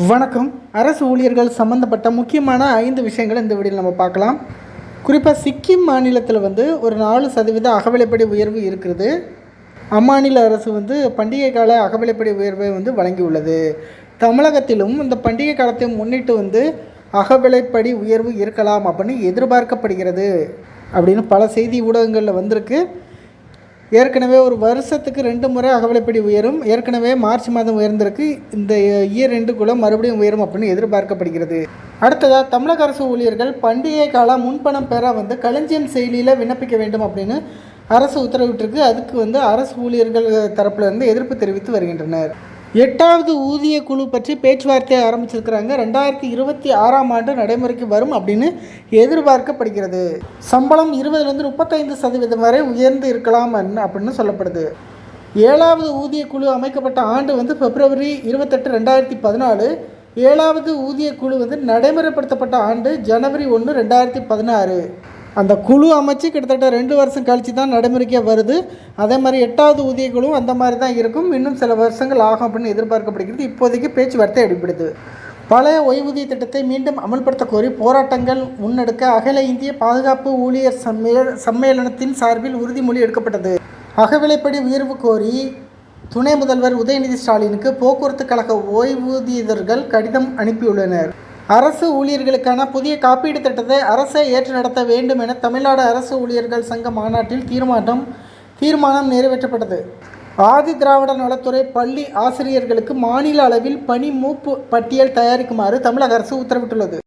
வணக்கம். அரசு ஊழியர்கள் சம்மந்தப்பட்ட முக்கியமான ஐந்து விஷயங்களை இந்த வீடியோவில் நம்ம பார்க்கலாம். குறிப்பாக சிக்கிம் மாநிலத்தில் வந்து ஒரு நாலு சதவீத அகவிலைப்படி உயர்வு இருக்கிறது. அம்மாநில அரசு வந்து பண்டிகை கால அகவிலைப்படி உயர்வை வந்து வழங்கியுள்ளது. தமிழகத்திலும் இந்த பண்டிகை காலத்தை முன்னிட்டு வந்து அகவிலைப்படி உயர்வு இருக்கலாம் அப்படின்னு எதிர்பார்க்கப்படுகிறது. அப்படின்னு பல செய்தி ஊடகங்களில் வந்திருக்கு. ஏற்கனவே ஒரு வருஷத்துக்கு ரெண்டு முறை அகவலைப்படி உயரும். ஏற்கனவே மார்ச் மாதம் உயர்ந்திருக்கு. இந்த இயர் ரெண்டுக்குள்ளே மறுபடியும் உயரும் அப்படின்னு எதிர்பார்க்கப்படுகிறது. அடுத்ததாக தமிழக அரசு ஊழியர்கள் பண்டிகை கால முன்பணம் பெற வந்து களஞ்சியம் செயலியில் விண்ணப்பிக்க வேண்டும் அப்படின்னு அரசு உத்தரவிட்டிருக்கு. அதுக்கு வந்து அரசு ஊழியர்கள் தரப்பில் இருந்து எதிர்ப்பு தெரிவித்து வருகின்றனர். எட்டாவது ஊதிய குழு பற்றி பேச்சுவார்த்தை ஆரம்பிச்சிருக்கிறாங்க. ரெண்டாயிரத்தி இருபத்தி ஆறாம் ஆண்டு நடைமுறைக்கு வரும் அப்படின்னு எதிர்பார்க்கப்படுகிறது. சம்பளம் இருபதுலேருந்து முப்பத்தைந்து சதவீதம் வரை உயர்ந்து இருக்கலாம் அப்படின்னு சொல்லப்படுது. ஏழாவது ஊதிய குழு அமைக்கப்பட்ட ஆண்டு வந்து பிப்ரவரி இருபத்தெட்டு ரெண்டாயிரத்தி பதினாலு. ஏழாவது ஊதிய குழு வந்து நடைமுறைப்படுத்தப்பட்ட ஆண்டு ஜனவரி ஒன்று ரெண்டாயிரத்தி பதினாறு. அந்த குழு அமைச்சு கிட்டத்தட்ட ரெண்டு வருஷம் கழித்து தான் நடைமுறைக்கே வருது. அதே மாதிரி எட்டாவது ஊதிய குழுவும் அந்த மாதிரி தான் இருக்கும். இன்னும் சில வருஷங்கள் ஆகும் அப்படின்னு எதிர்பார்க்கப்படுகிறது. இப்போதைக்கு பேச்சுவார்த்தை அடிப்படுது பழைய ஓய்வூதிய திட்டத்தை மீண்டும் அமல்படுத்த கோரி போராட்டங்கள் முன்னெடுக்க அகில இந்திய பாதுகாப்பு ஊழியர் சம்மேள சம்மேளனத்தின் சார்பில் உறுதிமொழி எடுக்கப்பட்டது. அகவிலைப்படி உயர்வு கோரி துணை முதல்வர் உதயநிதி ஸ்டாலினுக்கு போக்குவரத்து கழக ஓய்வூதியர்கள் கடிதம் அனுப்பியுள்ளனர். அரசு ஊழியர்களுக்கான புதிய காப்பீடு திட்டத்தை அரசே ஏற்று நடத்த வேண்டும் என தமிழ்நாடு அரசு ஊழியர்கள் சங்க மாநாட்டில் தீர்மானம் தீர்மானம் நிறைவேற்றப்பட்டது. ஆதி திராவிட நலத்துறை பள்ளி ஆசிரியர்களுக்கு மாநில அளவில் பணி மூப்பு பட்டியல் தயாரிக்குமாறு தமிழக அரசு உத்தரவிட்டுள்ளது.